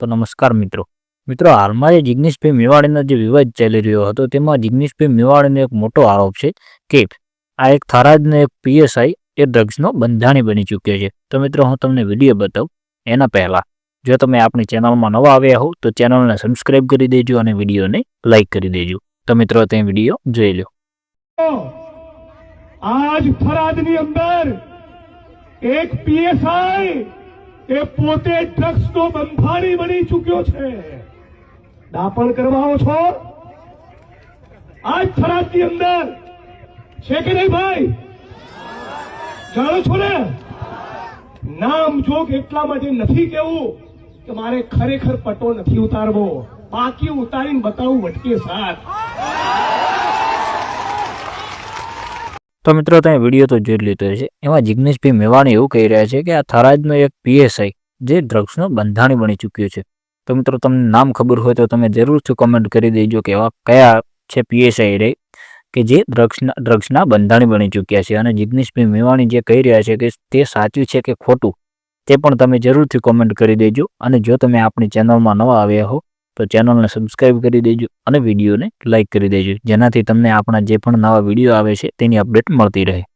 તો નમસ્કાર મિત્રો. મિત્રો, હાલમાં જે જિગ્નેશભાઈ મેવાડીનો જે વિવાદ ચાલી રહ્યો હતો, તેમાં જિગ્નેશભાઈ મેવાડીનો એક મોટો આરોપ છે કે આ એક થરાદનો એક પીએસઆઈ એ ડ્રગ્સનો બંધાણી બની ચૂક્યો છે. તો મિત્રો, હું તમને વીડિયો બતાવું એના પહેલાં. જો તમે આપણી ચેનલમાં નવા આવ્યા હો, તો ચેનલને સબસ્ક્રાઇબ કરી દેજો અને વિડીયોને લાઈક કરી દેજો. તો મિત્રો, તે વીડિયો જોઈ લો. આજ ફરાદની અંદર એક પીએસઆઈ એ પોતે ડ્રગ્સ નો બંધાણી બની ચૂક્યો છે. દાપણ કરવાઓ છો? આજ થરાદની અંદર. છે કે નહીં ભાઈ? જાણો છો ને? નામ જોગ એટલા માટે નથી કેવું કે મારે ખરેખર પટો નથી ઉતારવો. બાકી ઉતારીને બતાવું વટકે સાથ. તો મિત્રો તમે વીડિયો તો જોઈ લીધો છે એમાં જિગ્નેશભાઈ મેવાણી એવું કહી રહ્યા છે કે આ થરાદનો એક પીએસઆઈ જે ડ્રગ્સનો બંધાણી બની ચૂક્યો છે. તો મિત્રો તમને નામ ખબર હોય તો તમે જરૂરથી કોમેન્ટ કરી દેજો કે એવા કયા છે પીએસઆઈ રે કે જે ડ્રગ્સના ડ્રગ્સના બંધાણી બની ચૂક્યા છે. અને જિગ્નેશભાઈ મેવાણી જે કહી રહ્યા છે કે તે સાચું છે કે ખોટું તે પણ તમે જરૂરથી કોમેન્ટ કરી દેજો. અને જો તમે આપણી ચેનલમાં નવા આવ્યા હો તો ચેનલને સબસ્ક્રાઇબ કરી દેજો અને વિડીયોને લાઇક કરી દેજો. જેનાથી તમને આપણા જે પણ નવા વીડિયો આવે છે તેની અપડેટ મળતી રહે.